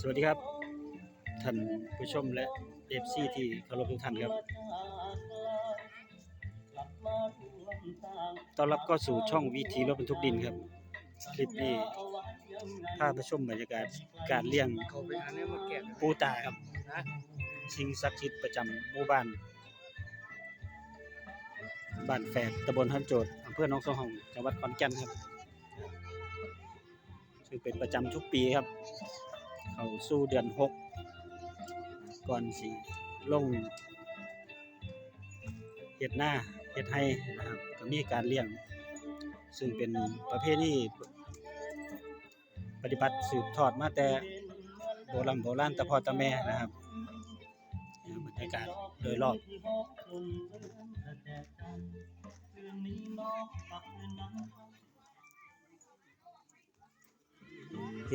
สวัสดีครับ ท่านผู้ชมและเอฟซีที่เคารพทุกท่านครับ ต้อนรับก็สู่ช่องวิธีรถบรรทุกดินครับ คลิปนี้พาไปชมบรรยากาศการเลี้ยงปูตาครับนะสิ่งศักดิ์สิทธิ์ประจำหมู่บ้าน บ้านแฝดตำบลฮันโจดอำเภอหนองสองห้องจังหวัดขอนแก่นครับ ซึ่งเป็นประจำทุกปีครับ เขาสู่เดือนหกก่อนสิลงเฮ็ดหน้าเฮ็ดให้นะครับก็มีการเลี้ยง ซึ่งเป็นประเภทที่ปฏิบัติสืบทอดมาแต่โบราณโบราณต่พ่อต่แม่นะครับบรรยากาศโดยรอบ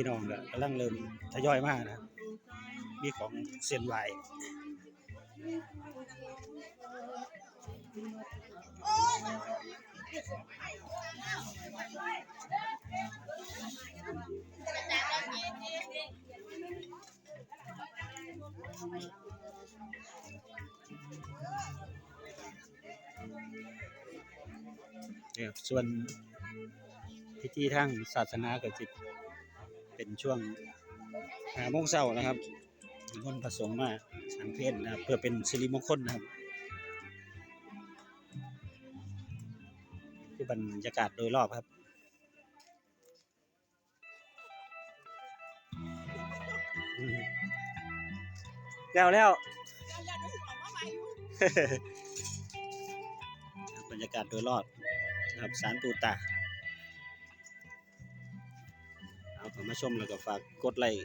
พี่น้องก็กำลังเริ่มทยอยมากนะมีของเส้นไหวเนี่ยส่วนพิธีทางศาสนาก็สิ เป็นช่วงหาโมงเช้านะครับมนประสงค์มาสังเพศนะครับเพื่อเป็นสิริมงคลนะครับคือบรรยากาศโดยรอบครับแล้วแล้วบรรยากาศโดยรอบนะครับสารปูตา ครับมาชมแล้วก็ฝากกดไลค์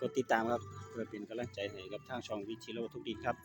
กดติดตามครับเพื่อเป็นกำลังใจให้กับทางช่องวิชิโรทุกดีครับ